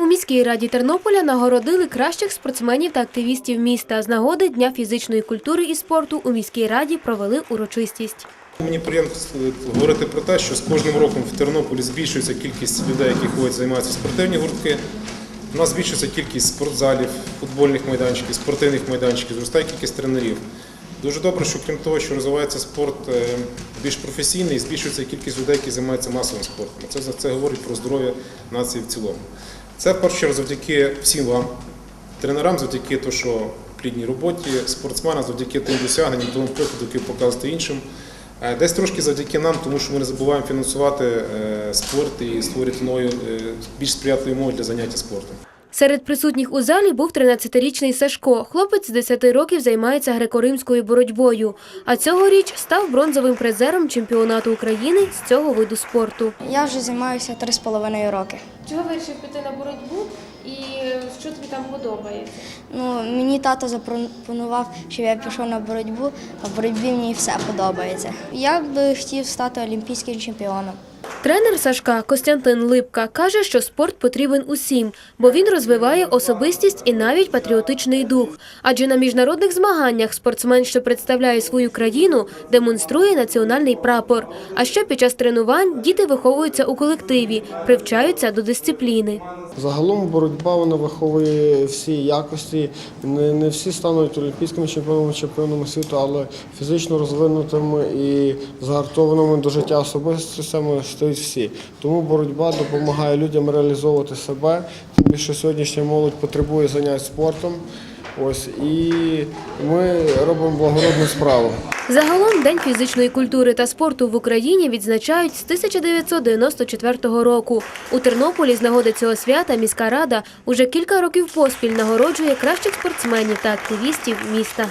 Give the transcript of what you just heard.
У міській раді Тернополя нагородили кращих спортсменів та активістів міста. З нагоди Дня фізичної культури і спорту у міській раді провели урочистість. Мені приємно говорити про те, що з кожним роком в Тернополі збільшується кількість людей, які ходять, займаються спортивні гуртки. У нас збільшується кількість спортзалів, футбольних майданчиків, спортивних майданчиків, зростає кількість тренерів. Дуже добре, що крім того, що розвивається спорт е, більш професійний, збільшується кількість людей, які займаються масовим спортом. Це, це говорить про здоров'я нації в цілому. Це в першу чергу завдяки всім вам, тренерам, завдяки тому, що плідній роботі, спортсменам, завдяки тим досягненням, тому прикладу, який показувати іншим. Е, Десь трошки завдяки нам, тому що ми не забуваємо фінансувати е, спорт і створювати нові, е, більш сприятливі умови для заняття спортом. Серед присутніх у залі був 13-річний Сашко. Хлопець з 10 років займається греко-римською боротьбою. А цьогоріч став бронзовим призером чемпіонату України з цього виду спорту. Я вже займаюся три з половиною роки. Чого вирішив піти на боротьбу і що тобі там подобається? Ну, мені тато запропонував, щоб я пішов на боротьбу, а в боротьбі мені все подобається. Я би хотів стати олімпійським чемпіоном. Тренер Сашка Костянтин Липка каже, що спорт потрібен усім, бо він розвиває особистість і навіть патріотичний дух. Адже на міжнародних змаганнях спортсмен, що представляє свою країну, демонструє національний прапор. А ще під час тренувань діти виховуються у колективі, привчаються до дисципліни. Загалом боротьба вона виховує всі якості. Не, не всі стануть олімпійськими чемпіонами, чемпіонами світу, але фізично розвинутими і згартованими до життя особистостями стають всі. Тому боротьба допомагає людям реалізовувати себе. Тим більше сьогоднішня молодь потребує занять спортом. Ось і ми робимо благородну справу. Загалом День фізичної культури та спорту в Україні відзначають з 1994 року. У Тернополі з нагоди цього свята міська рада уже кілька років поспіль нагороджує кращих спортсменів та активістів міста.